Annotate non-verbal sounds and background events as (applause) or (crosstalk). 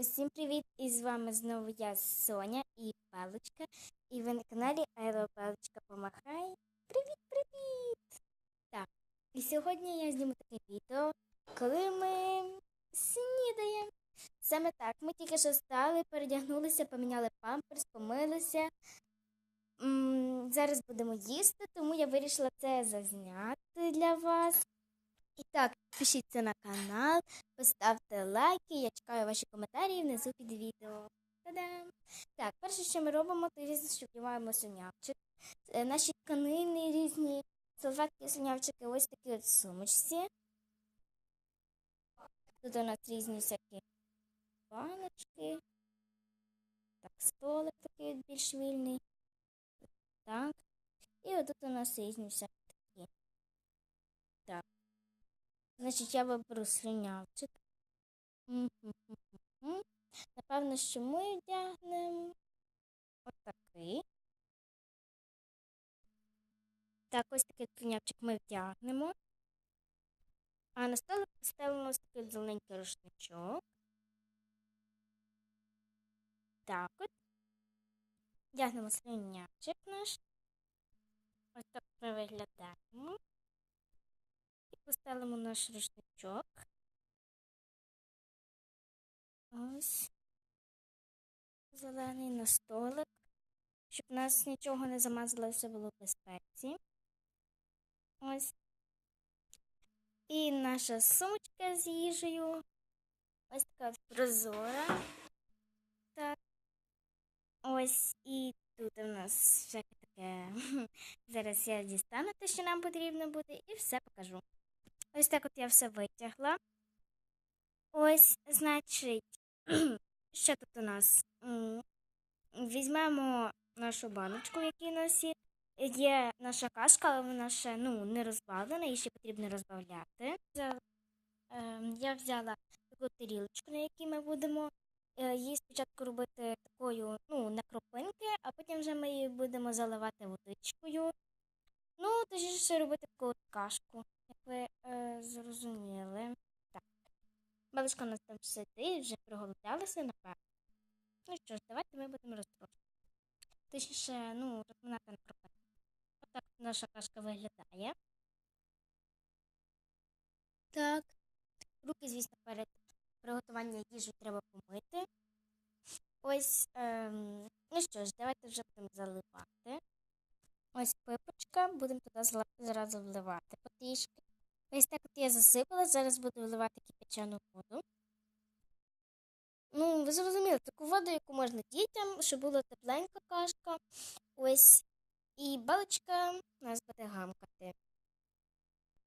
Усім привіт! І з вами знову я Соня і Палочка. І ви на каналі Аеро Палочка помахай. Привіт, привіт! Так, і сьогодні я зніму таке відео, коли ми снідаємо. Саме так, ми тільки що стали, передягнулися, поміняли памперс, помилися. М, Зараз будемо їсти, тому я вирішила це зазняти для вас. І так, підпишіться на канал, поставте лайки, я чекаю ваші коментарі внизу під відео. Та-дам! Так, перше, що ми робимо, то різно вдіваємо сонявчик. Е, Наші тканини різні, салфетки, сонявчики, ось такі от сумочці. Тут у нас різні всякі баночки. Так, столик такий більш вільний. Так. І отут у нас різні всякі такі. Так. Значить, я виберу слюнявчик. Напевно, що ми вдягнемо отакий. Так, ось такий слюнявчик ми вдягнемо. А на столик поставимо ось такий от зелененький рушничок. Так от. Вдягнемо слюнявчик наш. Ось так ми виглядаємо. Поставимо наш рушничок. Ось. Зелений на столик. Щоб у нас нічого не замазало, все було в безпеці. Ось. І наша сумочка з їжею. Ось така прозора. Так. Ось і тут у нас всяке таке. (laughs) Зараз я дістану те, що нам потрібно буде, і все покажу. Ось так от я все витягла. Ось, значить, (clears throat) що тут у нас? Візьмемо нашу баночку, в якій нас є. Є наша кашка, але вона ще ну, не розбавлена, її ще потрібно розбавляти. Ем, Я взяла таку тарілочку, на якій ми будемо е, її спочатку робити такою, ну, на кропинки, а потім вже ми її будемо заливати водичкою. Ну, точніше робити таку кашку, як ви е, зрозуміли. Так. Бабушка у нас там сидить, вже проголодалася, напевно. Ну що ж, давайте ми будемо розтрошувати. Точніше, ну, розминати на кропинки. Отак наша кашка виглядає. Так. Руки, звісно, перед приготуванням їжі треба помити. Ось, ем, ну що ж, давайте вже будемо заливати. Ось пипочка, будемо туди зразу вливати потрішки. Ось так от я засипала, зараз буду вливати кипячену воду. Ну, ви зрозуміли, таку воду, яку можна дітям, щоб була тепленька кашка. Ось. І балочка у нас буде гамкати.